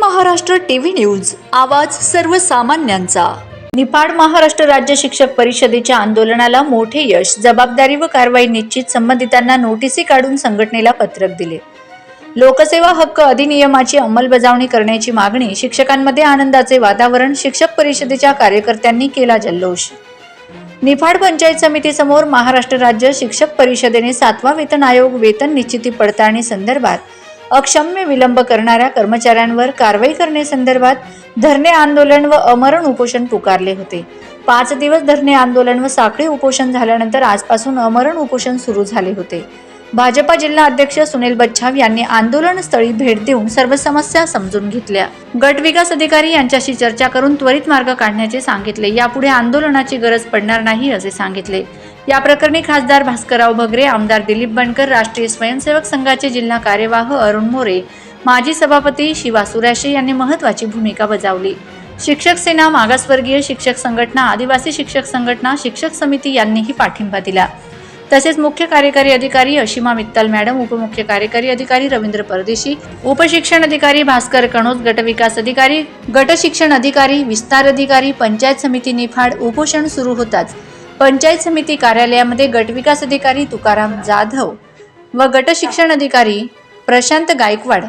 Maharashtra TV news. आवाज सर्वसामान्यांचा. निफाड महाराष्ट्र राज्य शिक्षक परिषदेच्या आंदोलनाला मोठे यश जबाबदारी व कारवाई निश्चित संबंधितांना नोटिसी काढून संघटनेला पत्रक दिले. लोकसेवा हक्क अधिनियमाची अंमलबजावणी करण्याची मागणी शिक्षकांमध्ये आनंदाचे वातावरण शिक्षक परिषदेच्या कार्यकर्त्यांनी केला जल्लोष. निफाड पंचायत समितीसमोर महाराष्ट्र राज्य शिक्षक परिषदेने सातवा वेतन आयोग वेतन निश्चिती पडताळणी संदर्भात अक्षम्य विलंब करणाऱ्या कर्मचाऱ्यांवर कारवाई करण्यासंदर्भात धरणे आंदोलन व अमरण उपोषण पुकारले होते. पाच दिवस धरणे आंदोलन व साखळी उपोषण झाल्यानंतर आजपासून अमरण उपोषण सुरू झाले होते. भाजपा जिल्हा अध्यक्ष सुनील बच्छाव यांनी आंदोलन स्थळी भेट देऊन सर्व समस्या समजून घेतल्या. गट विकास अधिकारी यांच्याशी चर्चा करून त्वरित मार्ग काढण्याचे सांगितले. यापुढे आंदोलनाची गरज पडणार नाही असे सांगितले. या प्रकरणी खासदार भास्करराव भगरे आमदार दिलीप बनकर राष्ट्रीय स्वयंसेवक संघाचे जिल्हा कार्यवाह अरुण मोरे माजी सभापती शिवा सुराशे यांनी महत्वाची भूमिका बजावली. शिक्षक सेना मागासवर्गीय शिक्षक संघटना आदिवासी शिक्षक संघटना शिक्षक समिती यांनीही पाठिंबा दिला. तसेच मुख्य कार्यकारी अधिकारी अशिमा मित्तल मॅडम उपमुख्य कार्यकारी अधिकारी रवींद्र परदेशी उपशिक्षण अधिकारी भास्कर कणोज गटविकास अधिकारी गट शिक्षण अधिकारी विस्तार अधिकारी पंचायत समिती निफाड उपोषण सुरू होताच. पंचायत समिती कार्यालयामध्ये गटविकास अधिकारी तुकाराम जाधव व गट शिक्षण अधिकारी प्रशांत गायकवाड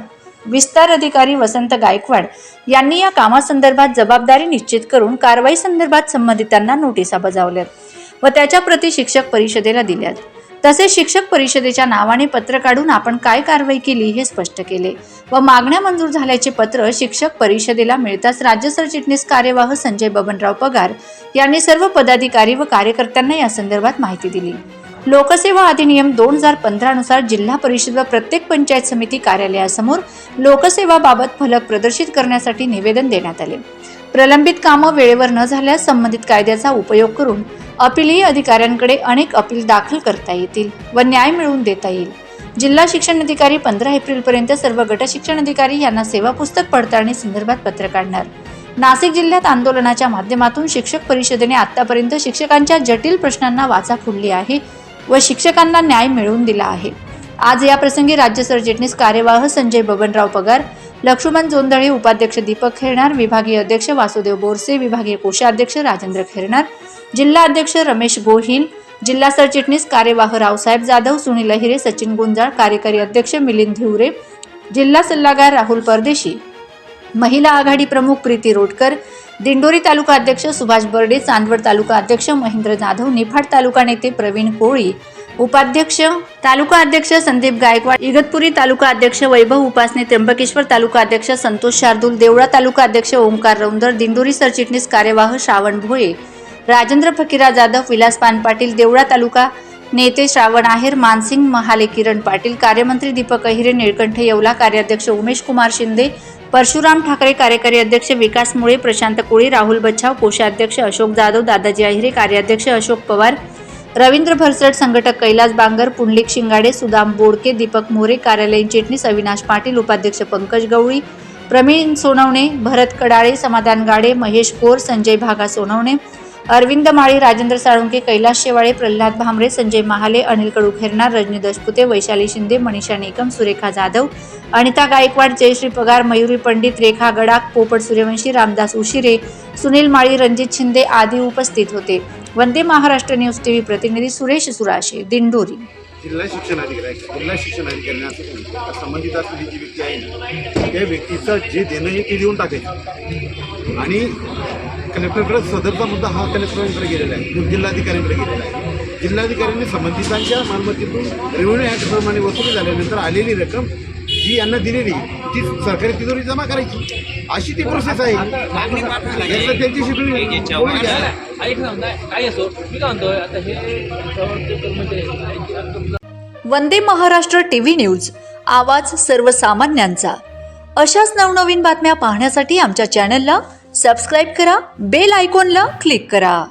विस्तार अधिकारी वसंत गायकवाड यांनी या कामासंदर्भात जबाबदारी निश्चित करून कारवाई संदर्भात संबंधितांना नोटिसा बजावल्यात व त्याच्या प्रति शिक्षक परिषदेला दिल्यात. तसेच शिक्षक परिषदेच्या नावाने पत्र काढून आपण काय कारवाई केली हे स्पष्ट केले. व मागण्या मंजूर झाल्याचे पत्र शिक्षक परिषदेला मिळताच राज्य सरचिटणीस कार्यवाह संजय बबनराव पगार यांनी सर्व पदाधिकारी व कार्यकर्त्यांना या संदर्भात माहिती दिली. लोकसेवा अधिनियम दोन हजार पंधरा नुसार जिल्हा परिषद व प्रत्येक पंचायत समिती कार्यालयासमोर लोकसेवाबाबत फलक प्रदर्शित करण्यासाठी निवेदन देण्यात आले. प्रलंबित कामं वेळेवर न झाल्यास संबंधित कायद्याचा उपयोग करून अपिलीय अधिकाऱ्यांकडे अनेक अपील दाखल करता येतील व न्याय मिळवून देता येईल. जिल्हा शिक्षण अधिकारी पंधरा एप्रिलपर्यंत सर्व गट शिक्षण अधिकारी यांना सेवा पुस्तक पडताळणी संदर्भात पत्र काढणार. नाशिक जिल्ह्यात आंदोलनाच्या माध्यमातून शिक्षक परिषदेने आतापर्यंत शिक्षकांच्या जटिल प्रश्नांना वाचा फोडली आहे व शिक्षकांना न्याय मिळवून दिला आहे. आज याप्रसंगी राज्य सरचिटणीस कार्यवाह संजय बबनराव पगार लक्ष्मण जोंदळे उपाध्यक्ष दीपक खेरणार विभागीय अध्यक्ष वासुदेव बोरसे विभागीय कोषाध्यक्ष राजेंद्र खेरणार जिल्हा अध्यक्ष रमेश गोहिल जिल्हा सरचिटणीस कार्यवाह रावसाहेब जाधव सुनील अहिरे सचिन गुंजाळ कार्यकारी अध्यक्ष मिलिंद धिवरे जिल्हा सल्लागार राहुल परदेशी महिला आघाडी प्रमुख प्रीती रोडकर दिंडोरी तालुका अध्यक्ष सुभाष बर्डे चांदवड तालुका अध्यक्ष महेंद्र जाधव निफाड तालुका नेते प्रवीण कोळी उपाध्यक्ष तालुका अध्यक्ष संदीप गायकवाड इगतपुरी तालुका अध्यक्ष वैभव उपासने त्र्यंबकेश्वर तालुका अध्यक्ष संतोष शार्दूल देवळा तालुका अध्यक्ष ओंकार रौंदर दिंडोरी सरचिटणीस कार्यवाह श्रावण भोये राजेंद्र फकीरा जाधव विलास पान पाटील देवळा तालुका नेते श्रावण आहेर मानसिंग महाले किरण पाटील कार्यमंत्री दीपक अहिरे निळकंठ येवला कार्याध्यक्ष उमेश कुमार शिंदे परशुराम ठाकरे कार्यकारी अध्यक्ष विकास मुळे प्रशांत कोळी राहुल बच्छाव कोषाध्यक्ष अशोक जाधव दादाजी अहिरे कार्याध्यक्ष अशोक पवार रवींद्र भरसट संघटक कैलास बांगर पुंडलिक शिंगाडे सुदाम बोडके दीपक मोरे कार्यालयीन चिटणीस अविनाश पाटील उपाध्यक्ष पंकज गवळी प्रवीण सोनवणे भरत कडाळे समाधान गाडे महेश कोर संजय भागा सोनवणे अरविंद माळी राजेंद्र साळुंके कैलास शेवाळे प्रल्हाद भामरे संजय महाले अनिल कडू खेरणार रजनी दशपुते वैशाली शिंदे मनीषा निकम सुरेखा जाधव अनिता गायकवाड जयश्री पगार मयुरी पंडित रेखा गडाख पोपट सूर्यवंशी रामदास उशिरे सुनील माळी रणजित शिंदे आदी उपस्थित होते. वंदे महाराष्ट्र न्यूज टीव्ही प्रतिनिधी सुरेश सुराशे दिंडोरी. जिल्हा शिक्षणाधिकारी आहे जिल्हा शिक्षण संबंधित असलेली जी व्यक्ती आहे ना त्या व्यक्तीचं जे देणं आहे ते देऊन टाकायचं. आणि कलेक्टरकडे सदरचा मुद्दा हा कलेक्टरांकडे गेलेला आहे जिल्हाधिकाऱ्यांकडे गेलेला आहे. जिल्हाधिकाऱ्यांनी संबंधितांच्या मालमत्तेतून रेव्हेन्यू ॲक्टप्रमाणे वसुली झाल्यानंतर आलेली रक्कम जी यांना दिलेली ती सरकारी तिजोरी जमा करायची. अशी ती प्रोसेस आहे. याचं त्यांची शिकवणी बोलून घ्या. ऐक ना नाही काय असो मी काय म्हणतोय आता हे पेपर म्हणजे वंदे महाराष्ट्र टीव्ही न्यूज आवाज सर्वसामान्यांचा. अशाच नवनवीन बातम्या पाहण्यासाठी आमच्या चॅनलला सबस्क्राईब करा बेल आयकॉनला क्लिक करा.